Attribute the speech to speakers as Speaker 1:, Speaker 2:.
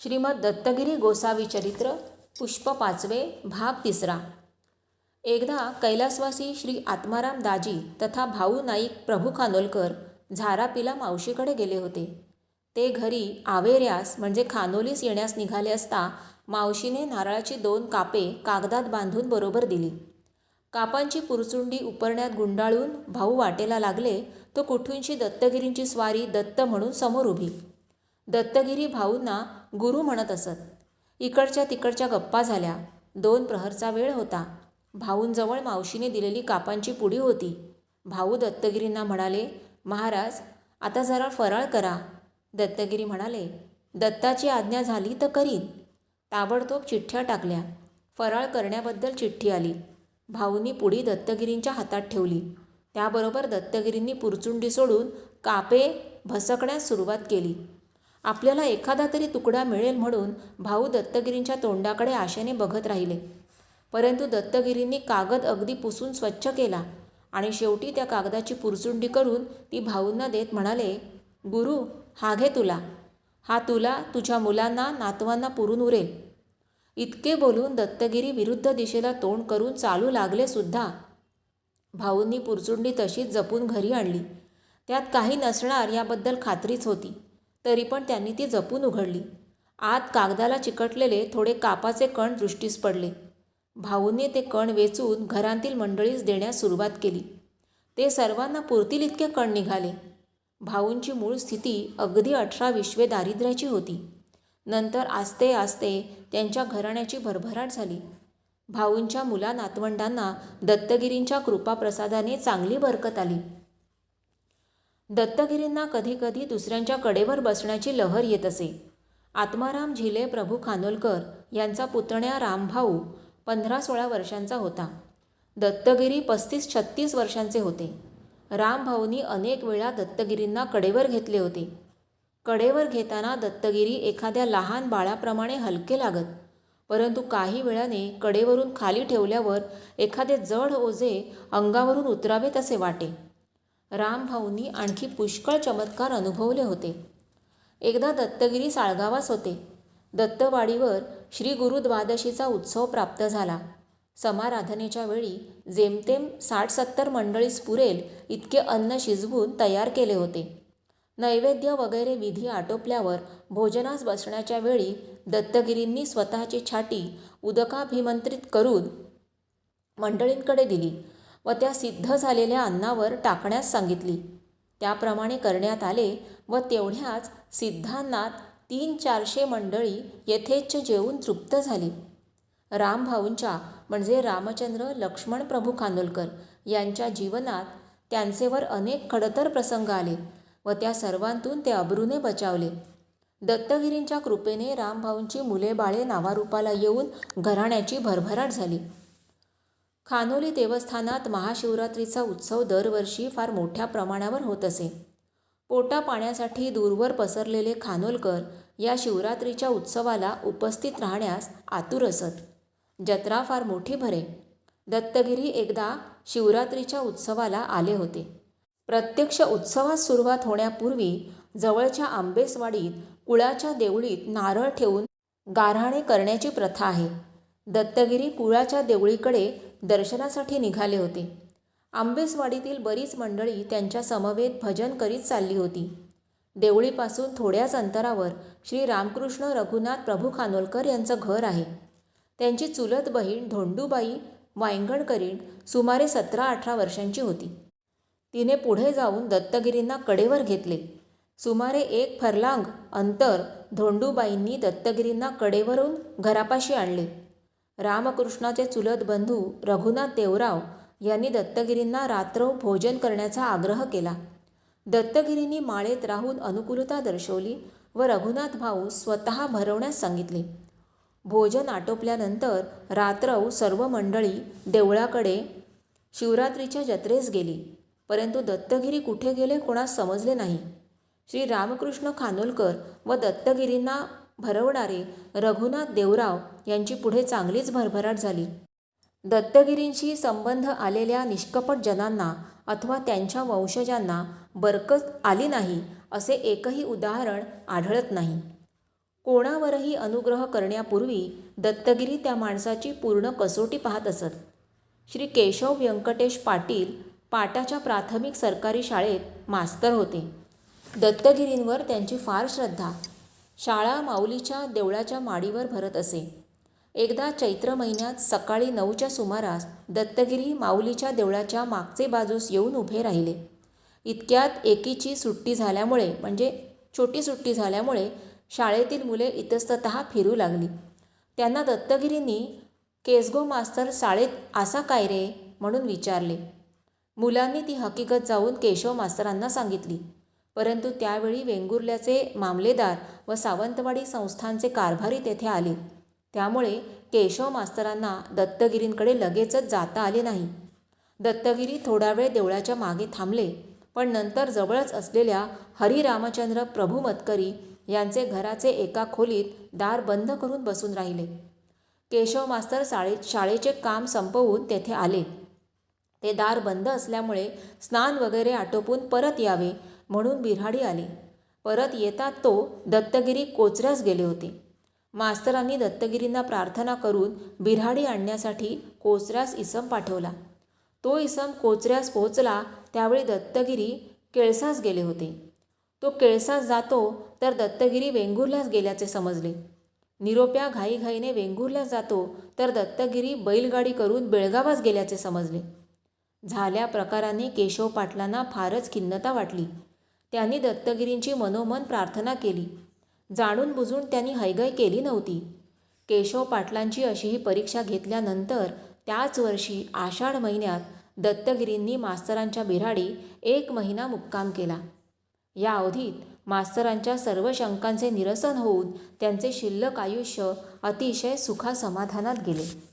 Speaker 1: श्रीमद दत्तगिरी गोसावी चरित्र पुष्प पाचवे भाग तिसरा. एकदा कैलासवासी श्री आत्माराम दाजी तथा भाऊ नाईक प्रभू खानोलकर झारापीला मावशीकडे गेले होते. ते घरी आवेऱ्यास म्हणजे खानोलीस येण्यास निघाले असता मावशीने नारळाची दोन कापे कागदात बांधून बरोबर दिली. कापांची पुरचुंडी उपरण्यात गुंडाळून भाऊ वाटेला लागले तो कुठूनशी दत्तगिरींची स्वारी दत्त म्हणून समोर उभी. दत्तगिरी भाऊंना गुरु म्हणत असत. इकडच्या तिकडच्या गप्पा झाल्या. दोन प्रहरचा वेळ होता. भाऊंजवळ मावशीने दिलेली कापांची पुडी होती. भाऊ दत्तगिरींना म्हणाले महाराज आता जरा फराळ करा. दत्तगिरी म्हणाले दत्ताची आज्ञा झाली तर करीन. ताबडतोब चिठ्ठ्या टाकल्या. फराळ करण्याबद्दल चिठ्ठी आली. भाऊंनी पुढी दत्तगिरींच्या हातात ठेवली. त्याबरोबर दत्तगिरींनी पुरचुंडी सोडून कापे भसकण्यास सुरुवात केली. आपल्याला एखादा तरी तुकडा मिळेल म्हणून भाऊ दत्तगिरींच्या तोंडाकडे आशेने बघत राहिले. परंतु दत्तगिरींनी कागद अगदी पुसून स्वच्छ केला आणि शेवटी त्या कागदाची पुरचुंडी करून ती भाऊंना देत म्हणाले गुरु हा घे तुला. हा तुला तुझ्या मुलांना नातवांना पुरून उरेल इतके बोलून दत्तगिरी विरुद्ध दिशेला तोंड करून चालू लागले सुद्धा. भाऊंनी पुरचुंडी तशीच जपून घरी आणली. त्यात काही नसणार याबद्दल खात्रीच होती. तरी पण त्यांनी ती जपून उघडली. आत कागदाला चिकटलेले थोडे कापाचे कण दृष्टीस पडले. भाऊंनी ते कण वेचून घरांतील मंडळीस देण्यास सुरुवात केली. ते सर्वांना पुरतील इतके कण निघाले. भाऊंची मूळ स्थिती अगदी अठरा विश्वे दारिद्र्याची होती. नंतर आस्ते आस्ते त्यांच्या घराण्याची भरभराट झाली. भाऊंच्या मुला नातवंडांना दत्तगिरींच्या कृपाप्रसादाने चांगली बरकत आली. दत्तगिरींना कधीकधी दुसऱ्यांच्या कडेवर बसण्याची लहर येत असे. आत्माराम झिले प्रभू खानोलकर यांचा पुतण्या रामभाऊ पंधरा सोळा वर्षांचा होता. दत्तगिरी पस्तीस छत्तीस वर्षांचे होते. रामभाऊंनी अनेक वेळा दत्तगिरींना कडेवर घेतले होते. कडेवर घेताना दत्तगिरी एखाद्या लहान बाळाप्रमाणे हलके लागत परंतु काही वेळाने कडेवरून खाली ठेवल्यावर एखादे जड ओझे अंगावरून उतरावेत असे वाटे. रामभाऊंनी आणखी पुष्कळ चमत्कार अनुभवले होते. एकदा दत्तगिरी साळगावास होते. दत्तवाडीवर श्री गुरु द्वादशीचा उत्सव प्राप्त झाला. समाराधनेच्या वेळी जेमतेम साठ सत्तर मंडळीस पुरेल इतके अन्न शिजवून तयार केले होते. नैवेद्य वगैरे विधी आटोपल्यावर भोजनास बसण्याच्या वेळी दत्तगिरींनी स्वतःची छाटी उदकाभिमंत्रित करून मंडळींकडे दिली. व त्या सिद्ध झालेल्या अन्नावर टाकण्यास सांगितली. त्याप्रमाणे करण्यात आले व तेवढ्याच सिद्धांनात तीन चारशे मंडळी यथेच्छ जेवून तृप्त झाली. रामभाऊंच्या म्हणजे रामचंद्र लक्ष्मण प्रभू खानोलकर यांच्या जीवनात त्यांचेवर अनेक खडतर प्रसंग आले व त्या सर्वांतून ते अब्रूने बचावले. दत्तगिरींच्या कृपेने रामभाऊंची मुले बाळे नावारूपाला येऊन घराण्याची भरभराट झाली. खानोली देवस्थानात महाशिवरात्रीचा उत्सव दरवर्षी फार मोठ्या प्रमाणावर होत असे. पोटा पाण्यासाठी दूरवर पसरलेले खानोलकर या शिवरात्रीच्या उत्सवाला उपस्थित राहण्यास आतुर असत. जत्रा फार मोठी भरे. दत्तगिरी एकदा शिवरात्रीच्या उत्सवाला आले होते. प्रत्यक्ष उत्सवास सुरुवात होण्यापूर्वी जवळच्या आंबेसवाडीत कुळाच्या देवळीत नारळ ठेवून गारहाणे करण्याची प्रथा आहे. दत्तगिरी कुळाच्या देवळीकडे दर्शनासाठी निघाले होते. आंबेसवाडीतील बरीच मंडळी त्यांच्या समवेत भजन करीत चालली होती. देवळीपासून थोड्याच अंतरावर श्री रामकृष्ण रघुनाथ प्रभू खानोलकर यांचं घर आहे. त्यांची चुलत बहीण धोंडूबाई वायंगणकरीण सुमारे सतरा अठरा वर्षांची होती. तिने पुढे जाऊन दत्तगिरींना कडेवर घेतले. सुमारे एक फरलांग अंतर धोंडूबाईंनी दत्तगिरींना कडेवरून घरापाशी आणले. रामकृष्णाचे चुलत बंधू रघुनाथ देवराव यांनी दत्तगिरींना रात्र भोजन करण्याचा आग्रह केला. दत्तगिरींनी माळेत राहून अनुकूलता दर्शवली व रघुनाथ भाऊ स्वतः भरवण्यास सांगितले. भोजन आटोपल्यानंतर रात्रव सर्व मंडळी देवळाकडे शिवरात्रीच्या जत्रेस गेली. परंतु दत्तगिरी कुठे गेले कोणास समजले नाही. श्री रामकृष्ण खानोलकर व दत्तगिरींना भरवणारे रघुनाथ देवराव यांची पुढे चांगलीच भरभराट झाली. दत्तगिरींशी संबंध आलेल्या निष्कपट जनांना अथवा त्यांच्या वंशजांना बरकत आली नाही असे एकही उदाहरण आढळत नाही. कोणावरही अनुग्रह करण्यापूर्वी दत्तगिरी त्या माणसाची पूर्ण कसोटी पाहत असत. श्री केशव व्यंकटेश पाटील पाटाच्या प्राथमिक सरकारी शाळेत मास्तर होते. दत्तगिरींवर त्यांची फार श्रद्धा शाळा माऊलीच्या देवळाच्या माडीवर भरत असे. एकदा चैत्र महिन्यात सकाळी नऊच्या सुमारास दत्तगिरी माऊलीच्या देवळाच्या मागचे बाजूस येऊन उभे राहिले. इतक्यात एकीची सुट्टी झाल्यामुळे म्हणजे छोटी सुट्टी झाल्यामुळे शाळेतील मुले इतस्तत फिरू लागली. त्यांना दत्तगिरींनी केसगो मास्तर शाळेत असा काय रे? म्हणून विचारले. मुलांनी ती हकीकत जाऊन केशव मास्तरांना सांगितली. परंतु त्यावेळी वेंगुर्ल्याचे मामलेदार व सावंतवाडी संस्थांचे कारभारी तेथे आले. त्यामुळे केशव मास्तरांना दत्तगिरींकडे लगेचच जाता आले नाही. दत्तगिरी थोडा वेळ देवळाच्या मागे थांबले पण नंतर जवळच असलेल्या हरिरामचंद्र प्रभू मतकरी यांचे घराचे एका खोलीत दार बंद करून बसून राहिले. केशव मास्तर शाळेत शाळेचे काम संपवून तेथे आले. ते दार बंद असल्यामुळे स्नान वगैरे आटोपून परत यावे म्हणून बिऱ्हाडी आली. परत येतात तो दत्तगिरी कोचऱ्यास गेले होते. मास्तरांनी दत्तगिरींना प्रार्थना करून बिऱ्हाडी आणण्यासाठी कोचऱ्यास इसम पाठवला. तो इसम कोचऱ्यास पोहोचला त्यावेळी दत्तगिरी केळसास गेले होते. तो केळसास जातो तर दत्तगिरी वेंगुर्ल्यास गेल्याचे समजले. निरोप्या घाईघाईने वेंगुर्ल्यास जातो तर दत्तगिरी बैलगाडी करून बेळगावास गेल्याचे समजले. झाल्या प्रकाराने केशव पाटलांना फारच खिन्नता वाटली. त्यांनी दत्तगिरींची मनोमन प्रार्थना केली. जाणून बुजून त्यांनी हैगय केली नव्हती. केशव पाटलांची अशी ही परीक्षा घेतल्यानंतर त्याच वर्षी आषाढ महिन्यात दत्तगिरींनी मास्तरांच्या बिराडी एक महिना मुक्काम केला. या अवधीत मास्तरांच्या सर्व शंकांचे निरसन होऊन त्यांचे शिल्लक आयुष्य अतिशय सुखासमाधानात गेले.